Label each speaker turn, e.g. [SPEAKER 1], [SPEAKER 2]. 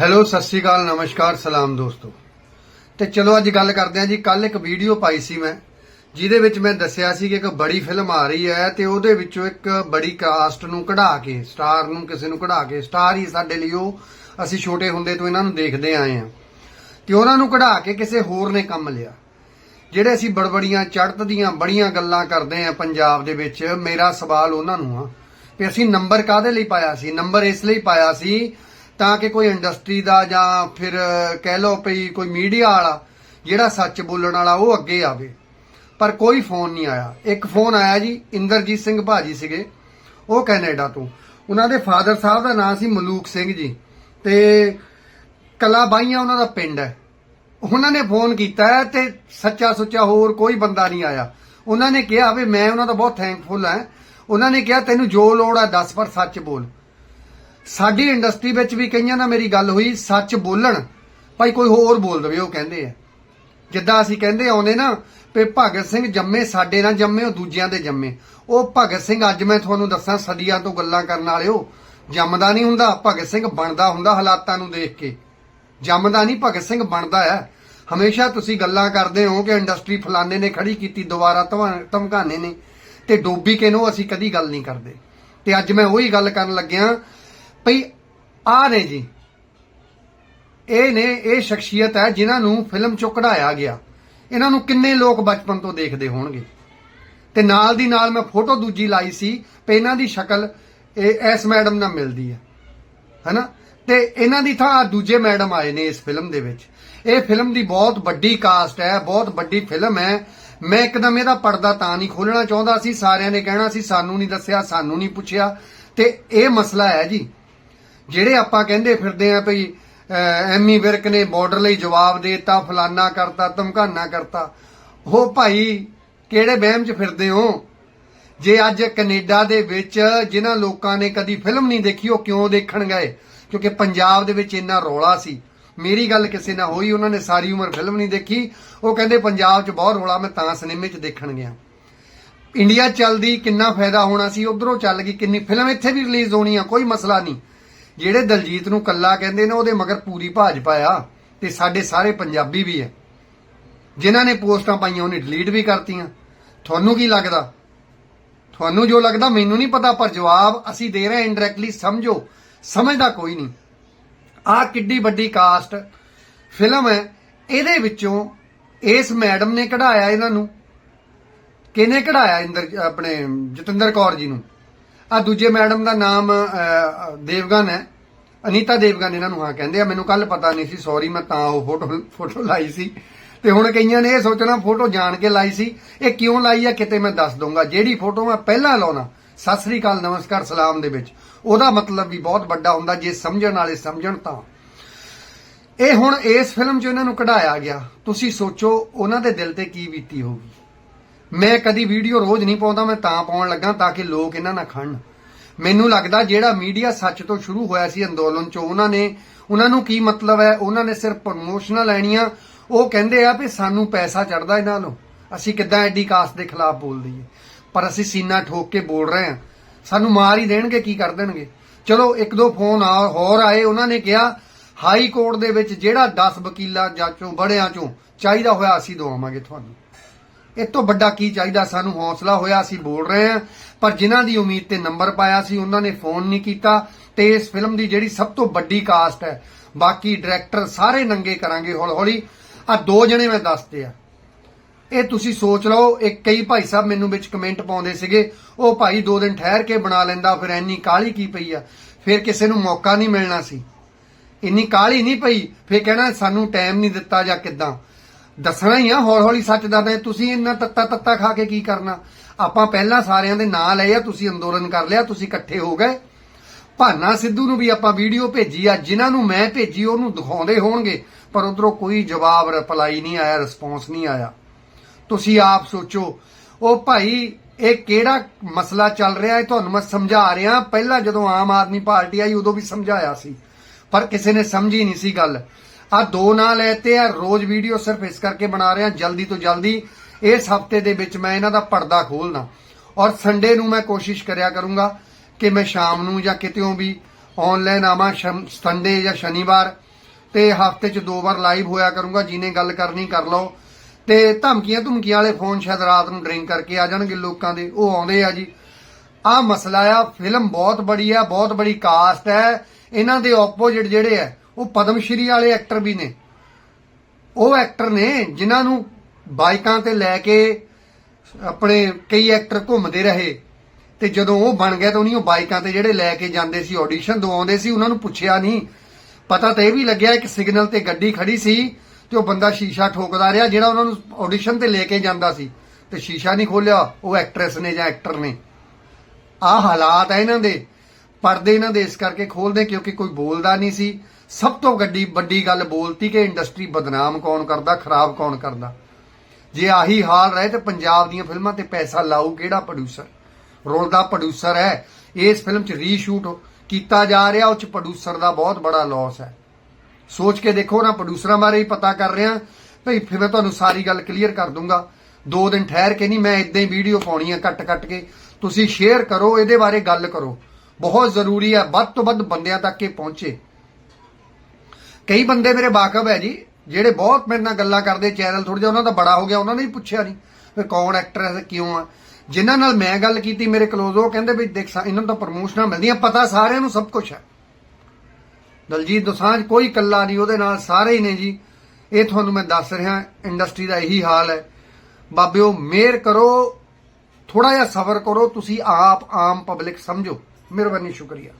[SPEAKER 1] Hello, ਸਤਿ ਸ਼੍ਰੀ ਅਕਾਲ, ਨਮਸਕਾਰ, ਸਲਾਮ ਦੋਸਤੋ। ਤੇ ਚਲੋ, ਅੱਜ ਗੱਲ ਕਰਦੇ ਹਾਂ ਜੀ ਕੱਲ ਇੱਕ ਵੀਡੀਓ ਪਾਈ ਸੀ ਮੈਂ, ਜਿਹਦੇ ਵਿੱਚ ਮੈਂ ਦੱਸਿਆ ਸੀ ਕਿ ਇੱਕ ਬੜੀ ਫਿਲਮ ਆ ਰਹੀ ਹੈ ਤੇ ਉਹਦੇ ਵਿੱਚੋਂ ਇੱਕ ਬੜੀ ਕਾਸਟ ਨੂੰ ਕਢਾ ਕੇ ਸਟਾਰ ਨੂੰ ਕਿਸੇ ਨੂੰ ਕਢਾ ਕੇ ਸਟਾਰ ਹੀ ਸਾਡੇ ਲਈ ਉਹ, ਅਸੀਂ ਛੋਟੇ ਹੁੰਦੇ ਤੋਂ ਇਹਨਾਂ ਨੂੰ ਦੇਖਦੇ ਆਏ ਹਾਂ। ਤੇ ਉਹਨਾਂ ਨੂੰ ਕਢਾ ਕੇ ਕਿਸੇ ਹੋਰ ਨੇ ਕੰਮ ਲਿਆ। ਜਿਹੜੇ ਅਸੀਂ ਬੜਬੜੀਆਂ ਚੜਤ ਦੀਆਂ ਬੜੀਆਂ ਗੱਲਾਂ ਕਰਦੇ ਆ ਪੰਜਾਬ ਦੇ ਵਿੱਚ, ਮੇਰਾ ਸਵਾਲ ਉਹਨਾਂ ਨੂੰ ਆ ਕਿ ਅਸੀਂ ਨੰਬਰ ਕਾਦੇ ਲਈ ਪਾਇਆ ਸੀ? ਨੰਬਰ ਇਸ ਲਈ ਪਾਇਆ ਸੀ ਤਾਂ ਕਿ ਕੋਈ ਇੰਡਸਟਰੀ ਦਾ ਜਾਂ ਫਿਰ ਕਹਿ ਲਓ ਭਈ ਕੋਈ ਮੀਡੀਆ ਵਾਲਾ ਜਿਹੜਾ ਸੱਚ ਬੋਲਣ ਵਾਲਾ ਉਹ ਅੱਗੇ ਆਵੇ। ਪਰ ਕੋਈ ਫੋਨ ਨਹੀਂ ਆਇਆ। ਇੱਕ ਫੋਨ ਆਇਆ ਜੀ, ਇੰਦਰਜੀਤ ਸਿੰਘ ਭਾਜੀ ਸੀਗੇ। ਉਹ ਕੈਨੇਡਾ ਤੋਂ। ਉਹਨਾਂ ਦੇ ਫਾਦਰ ਸਾਹਿਬ ਦਾ ਨਾਮ ਸੀ ਮਲੂਕ ਸਿੰਘ ਜੀ। ਤੇ ਕਲਾਬਾਈਆਂ ਉਹਨਾਂ ਦਾ ਪਿੰਡ ਹੈ। ਉਹਨਾਂ ਨੇ ਫੋਨ ਕੀਤਾ ਤੇ ਸੱਚਾ ਸੁੱਚਾ ਹੋਰ ਕੋਈ ਬੰਦਾ ਨਹੀਂ ਆਇਆ। ਉਹਨਾਂ ਨੇ ਕਿਹਾ ਵੀ ਮੈਂ ਉਹਨਾਂ ਦਾ ਬਹੁਤ ਥੈਂਕਫੁਲ ਹਾਂ। ਉਹਨਾਂ ਨੇ ਕਿਹਾ, ਤੈਨੂੰ ਜੋ ਲੋੜ ਹੈ ਦੱਸ ਪਰ ਸੱਚ ਬੋਲ। ਸਾਡੀ ਇੰਡਸਟਰੀ ਵਿੱਚ ਵੀ ਕਈਆਂ ਨਾਲ ਮੇਰੀ ਗੱਲ ਹੋਈ, ਸੱਚ ਬੋਲਣ। ਭਾਈ ਕੋਈ ਹੋਰ ਬੋਲ ਦਵੇ, ਉਹ ਕਹਿੰਦੇ ਆ। ਜਿੱਦਾਂ ਅਸੀਂ ਕਹਿੰਦੇ ਆਉਂਦੇ ਨਾ ਵੀ ਭਗਤ ਸਿੰਘ ਜੰਮੇ, ਸਾਡੇ ਨਾਲ ਜੰਮੇ, ਉਹ ਦੂਜਿਆਂ ਦੇ ਜੰਮੇ। ਉਹ ਭਗਤ ਸਿੰਘ, ਅੱਜ ਮੈਂ ਤੁਹਾਨੂੰ ਦੱਸਾਂ, ਸਦੀਆਂ ਤੋਂ ਗੱਲਾਂ ਕਰਨ ਵਾਲਿਓ, ਜੰਮਦਾ ਨਹੀਂ ਹੁੰਦਾ, ਭਗਤ ਸਿੰਘ ਬਣਦਾ ਹੁੰਦਾ ਹਾਲਾਤਾਂ ਨੂੰ ਦੇਖ ਕੇ। ਜੰਮਦਾ ਨਹੀਂ, ਭਗਤ ਸਿੰਘ ਬਣਦਾ ਹੈ। ਹਮੇਸ਼ਾ ਤੁਸੀਂ ਗੱਲਾਂ ਕਰਦੇ ਹੋ ਕਿ ਇੰਡਸਟਰੀ ਫਲਾਣੇ ਨੇ ਖੜੀ ਕੀਤੀ, ਦੁਬਾਰਾ ਧਮਾ- ਧਮਕਾਣੇ ਨੇ। ਤੇ ਡੋਬੀ ਕੇ ਨੂੰ ਅਸੀਂ ਕਦੀ ਗੱਲ ਨਹੀਂ ਕਰਦੇ। ਤੇ ਅੱਜ ਮੈਂ ਉਹੀ ਗੱਲ ਕਰਨ ਲੱਗਿਆ ਭਈ ਆ ਨੇ ਜੀ। ਇਹ ਨੇ, ਇਹ ਸ਼ਖਸੀਅਤ ਹੈ ਜਿਨ੍ਹਾਂ ਨੂੰ ਫਿਲਮ ਚੋਂ ਕਢਾਇਆ ਗਿਆ। ਇਹਨਾਂ ਨੂੰ ਕਿੰਨੇ ਲੋਕ ਬਚਪਨ ਤੋਂ ਦੇਖਦੇ ਹੋਣਗੇ। ਤੇ ਨਾਲ ਦੀ ਨਾਲ ਮੈਂ ਫੋਟੋ ਦੂਜੀ ਲਾਈ ਸੀ ਤੇ ਇਹਨਾਂ ਦੀ ਸ਼ਕਲ ਇਸ ਮੈਡਮ ਨਾਲ ਮਿਲਦੀ ਹੈ। ਹੈਨਾ? ਤੇ ਇਹਨਾਂ ਦੀ ਥਾਂ ਦੂਜੇ ਮੈਡਮ ਆਏ ਨੇ ਇਸ ਫਿਲਮ ਦੇ ਵਿੱਚ। ਇਹ ਫਿਲਮ ਦੀ ਬਹੁਤ ਵੱਡੀ ਕਾਸਟ ਹੈ, ਬਹੁਤ ਵੱਡੀ ਫਿਲਮ ਹੈ। ਮੈਂ ਇੱਕਦਮ ਇਹਦਾ ਪਰਦਾ ਤਾਂ ਨਹੀਂ ਖੋਲਣਾ ਚਾਹੁੰਦਾ ਸੀ। ਸਾਰਿਆਂ ਨੇ ਕਹਿਣਾ ਸੀ, ਸਾਨੂੰ ਨਹੀਂ ਦੱਸਿਆ, ਸਾਨੂੰ ਨਹੀਂ ਪੁੱਛਿਆ। ਤੇ ਇਹ ਮਸਲਾ ਹੈ ਜੀ ਜਿਹੜੇ ਆਪਾਂ ਕਹਿੰਦੇ ਫਿਰਦੇ ਆ ਭਈ ਅਹ, ਐਮੀ ਵਿਰਕ ਨੇ ਬਾਰਡਰ ਲਈ ਜਵਾਬ ਦੇਤਾ ਫਲਾਨਾ ਕਰਤਾ ਧਮਕਾਨਾ ਕਰਤਾ। ਉਹ ਭਾਈ ਕਿਹੜੇ ਵਹਿਮ 'ਚ ਫਿਰਦੇ ਹੋ? ਜੇ ਅੱਜ ਕੈਨੇਡਾ ਦੇ ਵਿੱਚ ਜਿਨ੍ਹਾਂ ਲੋਕਾਂ ਨੇ ਕਦੀ ਫਿਲਮ ਨਹੀਂ ਦੇਖੀ ਉਹ ਕਿਉਂ ਦੇਖਣ ਗਏ? ਕਿਉਂਕਿ ਪੰਜਾਬ ਦੇ ਵਿੱਚ ਇੰਨਾ ਰੌਲਾ ਸੀ। ਮੇਰੀ ਗੱਲ ਕਿਸੇ ਨਾਲ ਹੋਈ ਉਹਨਾਂ ਨੇ ਸਾਰੀ ਉਮਰ ਫਿਲਮ ਨਹੀਂ ਦੇਖੀ। ਉਹ ਕਹਿੰਦੇ ਪੰਜਾਬ 'ਚ ਬਹੁਤ ਰੌਲਾ ਮੈਂ ਤਾਂ ਸਿਨੇਮੇ 'ਚ ਦੇਖਣ ਗਿਆ। ਇੰਡੀਆ ਚੱਲਦੀ ਕਿੰਨਾ ਫਾਇਦਾ ਹੋਣਾ ਸੀ ਉਧਰੋਂ ਚੱਲ ਗਈ ਕਿੰਨੀ ਫਿਲਮ ਇੱਥੇ ਵੀ ਰਿਲੀਜ਼ ਹੋਣੀ ਆ ਕੋਈ ਮਸਲਾ ਨਹੀਂ। ਜਿਹੜੇ ਦਲਜੀਤ ਨੂੰ ਕੱਲਾ ਕਹਿੰਦੇ ਨੇ, ਉਹਦੇ ਮਗਰ ਪੂਰੀ ਭਾਜਪਾ ਆ ਤੇ ਸਾਡੇ ਸਾਰੇ ਪੰਜਾਬੀ ਵੀ ਹੈ ਜਿਨ੍ਹਾਂ ਨੇ ਪੋਸਟਾਂ ਪਾਈਆਂ, ਉਹਨੇ ਡਿਲੀਟ ਵੀ ਕਰਤੀਆਂ। ਤੁਹਾਨੂੰ ਕੀ ਲੱਗਦਾ? ਤੁਹਾਨੂੰ ਜੋ ਲੱਗਦਾ, ਮੈਨੂੰ ਨਹੀਂ ਪਤਾ, ਪਰ ਜਵਾਬ ਅਸੀਂ ਦੇ ਰਹੇ ਇਨਡਾਇਰੈਕਟਲੀ ਸਮਝੋ। ਸਮਝਦਾ ਕੋਈ ਨਹੀਂ। ਆਹ ਕਿੱਡੀ ਵੱਡੀ ਕਾਸਟ ਫਿਲਮ ਹੈ। ਇਹਦੇ ਵਿੱਚੋਂ ਇਸ ਮੈਡਮ ਨੇ ਕਢਾਇਆ ਇਹਨਾਂ ਨੂੰ। ਕਿਹਨੇ ਕਢਾਇਆ ਇੰਦਰ, ਆਪਣੇ ਜਤਿੰਦਰ ਕੌਰ ਜੀ ਨੂੰ? ਆ ਦੂਜੇ ਮੈਡਮ ਦਾ ਨਾਮ ਦੇਵਗਨ ਹੈ। ਅਨੀਤਾ ਦੇਵਗਨ ਇਹਨਾਂ ਨੂੰ ਹਾਂ ਕਹਿੰਦੇ ਆ। ਮੈਨੂੰ ਕੱਲ ਪਤਾ ਨਹੀਂ ਸੀ ਸੌਰੀ ਮੈਂ ਤਾਂ ਉਹ ਫੋਟੋ ਫੋਟੋ ਲਾਈ ਸੀ। ਤੇ ਹੁਣ ਕਈਆਂ ਨੇ ਇਹ ਸੋਚਣਾ, ਫੋਟੋ ਜਾਣ ਕੇ ਲਾਈ ਸੀ। ਇਹ ਕਿਉਂ ਲਾਈ ਆ, ਕਿਤੇ ਮੈਂ ਦੱਸ ਦਊਂਗਾ। ਜਿਹੜੀ ਫੋਟੋ ਮੈਂ ਪਹਿਲਾਂ ਲਾਉਣਾ, ਸਤਿ ਸ੍ਰੀ ਅਕਾਲ, ਨਮਸਕਾਰ, ਸਲਾਮ ਦੇ ਵਿੱਚ। ਉਹਦਾ ਮਤਲਬ ਵੀ ਬਹੁਤ ਵੱਡਾ ਹੁੰਦਾ, ਜੇ ਸਮਝਣ ਵਾਲੇ ਸਮਝਣ ਤਾਂ। ਇਹ ਹੁਣ ਇਸ ਫਿਲਮ 'ਚ ਇਹਨਾਂ ਨੂੰ ਕਢਾਇਆ ਗਿਆ। ਤੁਸੀਂ ਸੋਚੋ, ਉਹਨਾਂ ਦੇ ਦਿਲ ਤੇ ਕੀ ਬੀਤੀ ਹੋਊਗੀ। ਮੈਂ ਕਦੀ ਵੀਡੀਓ ਰੋਜ਼ ਨਹੀਂ ਪਾਉਂਦਾ, ਮੈਂ ਤਾਂ ਪਾਉਣ ਲੱਗਾ ਤਾਂ ਕਿ ਲੋਕ ਇਹਨਾਂ ਨਾਲ ਖੜਨ। ਮੈਨੂੰ ਲੱਗਦਾ ਜਿਹੜਾ ਮੀਡੀਆ ਸੱਚ ਤੋਂ ਸ਼ੁਰੂ ਹੋਇਆ ਸੀ ਅੰਦੋਲਨ 'ਚ, ਉਹਨਾਂ ਨੇ, ਉਹਨਾਂ ਨੂੰ ਕੀ ਮਤਲਬ ਹੈ? ਉਹਨਾਂ ਨੇ ਸਿਰਫ ਪ੍ਰਮੋਸ਼ਨਾਂ ਲੈਣੀਆਂ। ਉਹ ਕਹਿੰਦੇ ਆ ਵੀ ਸਾਨੂੰ ਪੈਸਾ ਚੜਦਾ ਇਹਨਾਂ ਨੂੰ। ਅਸੀਂ ਕਿੱਦਾਂ ਐਡੀ ਕਾਸਟ ਦੇ ਖਿਲਾਫ ਬੋਲ ਦਈਏ? ਪਰ ਅਸੀਂ ਸੀਨਾ ਠੋਕ ਕੇ ਬੋਲ ਰਹੇ ਹਾਂ। ਸਾਨੂੰ ਮਾਰ ਹੀ ਦੇਣਗੇ, ਕੀ ਕਰ ਦੇਣਗੇ? ਚਲੋ, ਇੱਕ ਦੋ ਫੋਨ ਆ, ਹੋਰ ਆਏ, ਉਹਨਾਂ ਨੇ ਕਿਹਾ, ਹਾਈ ਕੋਰਟ ਦੇ ਵਿੱਚ ਜਿਹੜਾ 10 ਵਕੀਲਾਂ ਜਾਂ ਜਾਂਚੋਂ ਬੜਿਆਂ ਚੋਂ ਚਾਹੀਦਾ ਹੋਇਆ, ਅਸੀਂ ਦਵਾਵਾਂਗੇ ਤੁਹਾਨੂੰ। ਇਹ ਤੋਂ ਵੱਡਾ ਕੀ ਚਾਹੀਦਾ? ਸਾਨੂੰ ਹੌਸਲਾ ਹੋਇਆ, ਅਸੀਂ ਬੋਲ ਰਹੇ ਹਾਂ। ਪਰ ਜਿਨ੍ਹਾਂ ਦੀ ਉਮੀਦ ਤੇ ਨੰਬਰ ਪਾਇਆ ਸੀ, ਉਹਨਾਂ ਨੇ ਫੋਨ ਨਹੀਂ ਕੀਤਾ ਤੇ ਇਸ ਫਿਲਮ ਦੀ ਜਿਹੜੀ ਸਭ ਤੋਂ ਵੱਡੀ ਕਾਸਟ ਹੈ, ਬਾਕੀ ਡਾਇਰੈਕਟਰ ਸਾਰੇ ਨੰਗੇ ਕਰਾਂਗੇ ਹੌਲੀ ਹੌਲੀ ਆ ਦੋ ਜਣੇ ਮੈਂ ਦੱਸਦੇ ਆ। ਇਹ ਤੁਸੀਂ ਸੋਚ ਲਓ ਇੱਕ ਕਈ ਭਾਈ ਸਾਹਿਬ ਮੈਨੂੰ ਵਿੱਚ ਕਮੈਂਟ ਪਾਉਂਦੇ ਸੀਗੇ, ਉਹ ਭਾਈ ਦੋ ਦਿਨ ਠਹਿਰ ਕੇ ਬਣਾ ਲੈਂਦਾ, ਫਿਰ ਐਨੀ ਕਾਲੀ ਕੀ ਪਈ ਆ? ਫਿਰ ਕਿਸੇ ਨੂੰ ਮੌਕਾ ਨਹੀਂ ਮਿਲਣਾ ਸੀ। ਇੰਨੀ ਕਾਲੀ ਨਹੀਂ ਪਈ, ਫਿਰ ਕਹਿਣਾ ਸਾਨੂੰ ਟਾਈਮ ਨਹੀਂ ਦਿੱਤਾ ਜਾਂ ਕਿੱਦਾਂ? ਦੱਸਣਾ ਹੀ ਆ, ਹੌਲੀ ਹੌਲੀ ਸੱਚ ਦੱਸਦੇ ਤੁਸੀਂ ਇੰਨਾ ਤੱਤਾ ਤੱਤਾ ਖਾ ਕੇ ਕੀ ਕਰਨਾ? ਆਪਾਂ ਪਹਿਲਾਂ ਸਾਰਿਆਂ ਦੇ ਨਾਂ ਲਏ ਆ, ਤੁਸੀਂ ਅੰਦੋਲਨ ਕਰ ਲਿਆ, ਤੁਸੀਂ ਇਕੱਠੇ ਹੋ ਗਏ। ਭਾਨਾ ਸਿੱਧੂ ਨੂੰ ਵੀ ਆਪਾਂ ਵੀਡੀਓ ਭੇਜੀ ਆ, ਜਿਨ੍ਹਾਂ ਨੂੰ ਮੈਂ ਭੇਜੀ, ਉਹਨੂੰ ਦਿਖਾਉਂਦੇ ਹੋਣਗੇ, ਪਰ ਉਧਰੋਂ ਕੋਈ ਜਵਾਬ ਰਿਪਲਾਈ ਨਹੀਂ ਆਇਆ ਰਿਸਪੌਂਸ ਨਹੀਂ ਆਇਆ। ਤੁਸੀਂ ਆਪ ਸੋਚੋ, ਉਹ ਭਾਈ, ਇਹ ਕਿਹੜਾ ਮਸਲਾ ਚੱਲ ਰਿਹਾ ਹੈ ਤੁਹਾਨੂੰ ਮੈਂ ਸਮਝਾ ਰਿਹਾ, ਪਹਿਲਾਂ ਜਦੋਂ ਆਮ ਆਦਮੀ ਪਾਰਟੀ ਆਈ, ਉਦੋਂ ਵੀ ਸਮਝਾਇਆ ਸੀ। ਪਰ ਕਿਸੇ ਨੇ ਸਮਝੀ ਨਹੀਂ ਸੀ ਗੱਲ। ਆ ਦੋ ਨਾਂ ਲੈਤੇ ਆ, ਰੋਜ਼ ਵੀਡੀਓ ਸਿਰਫ ਇਸ ਕਰਕੇ ਬਣਾ ਰਿਹਾ, ਜਲਦੀ ਤੋਂ ਜਲਦੀ। ਇਸ ਹਫ਼ਤੇ ਦੇ ਵਿੱਚ ਮੈਂ ਇਹਨਾਂ ਦਾ ਪਰਦਾ ਖੋਲਣਾ ਔਰ ਸੰਡੇ ਨੂੰ ਮੈਂ ਕੋਸ਼ਿਸ਼ ਕਰਿਆ ਕਰੂੰਗਾ ਕਿ ਮੈਂ ਸ਼ਾਮ ਨੂੰ ਜਾਂ ਕਿਤੇੋਂ ਵੀ ਆਨਲਾਈਨ ਆਵਾਂ ਸੰਡੇ ਜਾਂ ਸ਼ਨੀਵਾਰ। ਤੇ ਹਫ਼ਤੇ 'ਚ ਦੋ ਵਾਰ ਲਾਈਵ ਹੋਇਆ ਕਰੂੰਗਾ ਜਿਹਨੇ ਗੱਲ ਕਰਨੀ ਕਰ ਲਓ। ਤੇ ਧਮਕੀਆਂ ਧਮਕੀਆਂ ਵਾਲੇ ਫੋਨ ਸ਼ਾਇਦ ਰਾਤ ਨੂੰ ਡਰਿੰਕ ਕਰਕੇ ਆ ਜਾਣਗੇ ਲੋਕਾਂ ਦੇ, ਉਹ ਆਉਂਦੇ ਆ ਜੀ। ਆ ਮਸਲਾ ਆ ਫਿਲਮ ਬਹੁਤ ਬੜੀ ਆ, ਬਹੁਤ ਬੜੀ ਕਾਸਟ ਹੈ। ਇਹਨਾਂ ਦੇ ਆਪੋਜੀਟ ਜਿਹੜੇ ਆ ਉਹ ਪਦਮ ਸ਼੍ਰੀ ਵਾਲੇ ਐਕਟਰ ਵੀ ਨੇ। ਉਹ ਐਕਟਰ ਨੇ ਜਿਨ੍ਹਾਂ ਨੂੰ ਬਾਈਕਾਂ ਤੇ ਲੈ ਕੇ ਆਪਣੇ ਕਈ ਐਕਟਰ ਘੁੰਮਦੇ ਰਹੇ ਤੇ ਜਦੋਂ ਉਹ ਬਣ ਗਿਆ ਤਾਂ ਉਹਨੇ ਉਹ ਬਾਈਕਾਂ ਤੇ ਜਿਹੜੇ ਲੈ ਕੇ ਜਾਂਦੇ ਸੀ, ਆਡੀਸ਼ਨ ਦਵਾਉਂਦੇ ਸੀ, ਉਹਨਾਂ ਨੂੰ ਪੁੱਛਿਆ ਨਹੀਂ। ਪਤਾ ਤਾਂ ਇਹ ਵੀ ਲੱਗਿਆ ਕਿ ਸਿਗਨਲ ਤੇ ਗੱਡੀ ਖੜੀ ਸੀ ਤੇ ਉਹ ਬੰਦਾ ਸ਼ੀਸ਼ਾ ਠੋਕਦਾ ਰਿਹਾ ਜਿਹੜਾ ਉਹਨਾਂ ਨੂੰ ਆਡੀਸ਼ਨ ਤੇ ਲੈ ਕੇ ਜਾਂਦਾ ਸੀ ਤੇ ਸ਼ੀਸ਼ਾ ਨਹੀਂ ਖੋਲਿਆ ਉਹ ਐਕਟਰੈਸ ਨੇ ਜਾਂ ਐਕਟਰ ਨੇ। ਆ ਹਾਲਾਤ ਆ ਇਹਨਾਂ ਦੇ, ਪਰਦੇ ਇਹਨਾਂ ਦੇ ਇਸ ਕਰਕੇ ਖੋਲਦੇ ਕਿਉਂਕਿ ਕੋਈ ਬੋਲਦਾ ਨਹੀਂ ਸੀ। ਸਭ ਤੋਂ ਗੱਡੀ ਵੱਡੀ ਗੱਲ ਬੋਲਤੀ ਕਿ ਇੰਡਸਟਰੀ ਬਦਨਾਮ ਕੌਣ ਕਰਦਾ, ਖਰਾਬ ਕੌਣ ਕਰਦਾ। ਜੇ ਆਹੀ ਹਾਲ ਰਹੇ ਤੇ ਪੰਜਾਬ ਦੀਆਂ ਫਿਲਮਾਂ ਤੇ ਪੈਸਾ ਲਾਊ ਕਿਹੜਾ ਪ੍ਰੋਡਿਊਸਰ ਰੋਲਦਾ ਪ੍ਰੋਡਿਊਸਰ ਹੈ। ਇਸ ਫਿਲਮ 'ਚ ਰੀਸ਼ੂਟ ਕੀਤਾ ਜਾ ਰਿਹਾ, ਉਹ 'ਚ ਪ੍ਰੋਡਿਊਸਰ ਦਾ ਬਹੁਤ ਬੜਾ ਲਾਸ ਹੈ। ਸੋਚ ਕੇ ਦੇਖੋ ਨਾ ਪ੍ਰੋਡਿਊਸਰਾਂ ਬਾਰੇ ਹੀ ਪਤਾ ਕਰ ਰਿਹਾ। ਭਈ ਫਿਰ ਮੈਂ ਤੁਹਾਨੂੰ ਸਾਰੀ ਗੱਲ ਕਲੀਅਰ ਕਰ ਦੂੰਗਾ। ਦੋ ਦਿਨ ਠਹਿਰ ਕੇ ਨਹੀਂ, ਮੈਂ ਇਦਾਂ ਹੀ ਵੀਡੀਓ ਪਾਉਣੀ ਆ ਕੱਟ ਕੱਟ ਕੇ। ਤੁਸੀਂ ਸ਼ੇਅਰ ਕਰੋ, ਇਹਦੇ ਬਾਰੇ ਗੱਲ ਕਰੋ। ਬਹੁਤ ਜ਼ਰੂਰੀ ਹੈ, ਵੱਧ ਤੋਂ ਵੱਧ ਬੰਦਿਆਂ ਤੱਕ ਇਹ ਪਹੁੰਚੇ। ਕਈ ਬੰਦੇ ਮੇਰੇ ਵਾਕਫ ਹੈ ਜੀ, ਜਿਹੜੇ ਬਹੁਤ ਮੇਰੇ ਨਾਲ ਗੱਲਾਂ ਕਰਦੇ, ਚੈਨਲ ਥੋੜਾ ਜਿਹਾ ਉਹਨਾਂ ਦਾ ਬੜਾ ਹੋ ਗਿਆ, ਉਹਨਾਂ ਨੇ ਹੀ ਪੁੱਛਿਆ ਨਹੀਂ ਵੀ ਕੌਣ ਐਕਟਰ ਕਿਉਂ ਆ। ਜਿਨ੍ਹਾਂ ਨਾਲ ਮੈਂ ਗੱਲ ਕੀਤੀ, ਮੇਰੇ ਕਲੋਜ਼ ਉਹ ਕਹਿੰਦੇ ਵੀ ਦੇਖ ਇਹਨਾਂ ਨੂੰ ਤਾਂ ਪ੍ਰਮੋਸ਼ਨਾਂ ਮਿਲਦੀਆਂ, ਪਤਾ ਸਾਰਿਆਂ ਨੂੰ ਸਭ ਕੁਝ ਹੈ। ਦਲਜੀਤ ਦੋਸਾਂਝ ਕੋਈ ਕੱਲਾ ਨਹੀਂ, ਉਹਦੇ ਨਾਲ ਸਾਰੇ ਹੀ ਨੇ ਜੀ। ਇਹ ਤੁਹਾਨੂੰ ਮੈਂ ਦੱਸ ਰਿਹਾ ਇੰਡਸਟਰੀ ਦਾ ਇਹੀ ਹਾਲ ਹੈ। ਬਾਬਿਓ, ਮਿਹਰ ਕਰੋ ਥੋੜਾ ਜਿਹਾ ਸਬਰ ਕਰੋ, ਤੁਸੀਂ ਆਪ ਆਮ ਪਬਲਿਕ ਸਮਝੋ। ਮਿਹਰਬਾਨੀ ਸ਼ੁਕਰੀਆ।